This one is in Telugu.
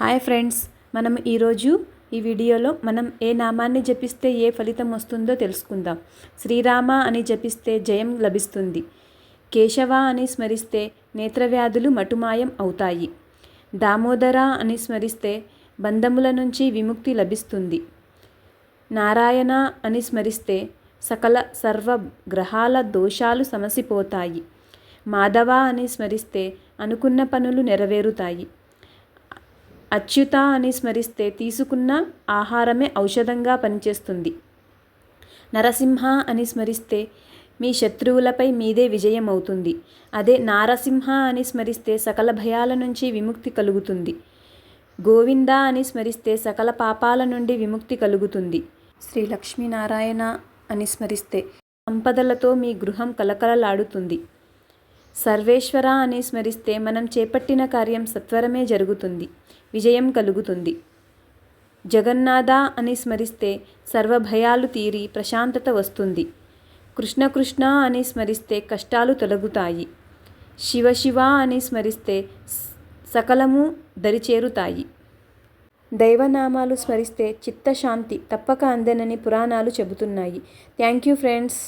హాయ్ ఫ్రెండ్స్ మనం ఈరోజు ఈ వీడియోలో మనం ఏ నామాన్ని జపిస్తే ఏ ఫలితం వస్తుందో తెలుసుకుందాం. శ్రీరామ అని జపిస్తే జయం లభిస్తుంది. కేశవ అని స్మరిస్తే నేత్రవ్యాధులు మటుమాయం అవుతాయి. దామోదర అని స్మరిస్తే బంధముల నుంచి విముక్తి లభిస్తుంది. నారాయణ అని స్మరిస్తే సకల సర్వ గ్రహాల దోషాలు సమసిపోతాయి. మాధవ అని స్మరిస్తే అనుకున్న పనులు నెరవేరుతాయి. అచ్యుత అని స్మరిస్తే తీసుకున్న ఆహారమే ఔషధంగా పనిచేస్తుంది. నరసింహ అని స్మరిస్తే మీ శత్రువులపై మీదే విజయం అవుతుంది అదే నారసింహ అని స్మరిస్తే సకల భయాల నుంచి విముక్తి కలుగుతుంది. గోవింద అని స్మరిస్తే సకల పాపాల నుండి విముక్తి కలుగుతుంది. శ్రీ లక్ష్మీనారాయణ అని స్మరిస్తే సంపదలతో మీ గృహం కలకలలాడుతుంది. సర్వేశ్వర అని స్మరిస్తే మనం చేపట్టిన కార్యం సత్వరమే జరుగుతుంది విజయం కలుగుతుంది. జగన్నాథ అని స్మరిస్తే సర్వ భయాలు తీరి ప్రశాంతత వస్తుంది. కృష్ణ కృష్ణ అని స్మరిస్తే కష్టాలు తొలగుతాయి. శివ శివ అని స్మరిస్తే సకలము దరిచేరుతాయి. దైవనామాలు స్మరిస్తే చిత్తశాంతి తప్పక అందనని పురాణాలు చెబుతున్నాయి. Thank you friends.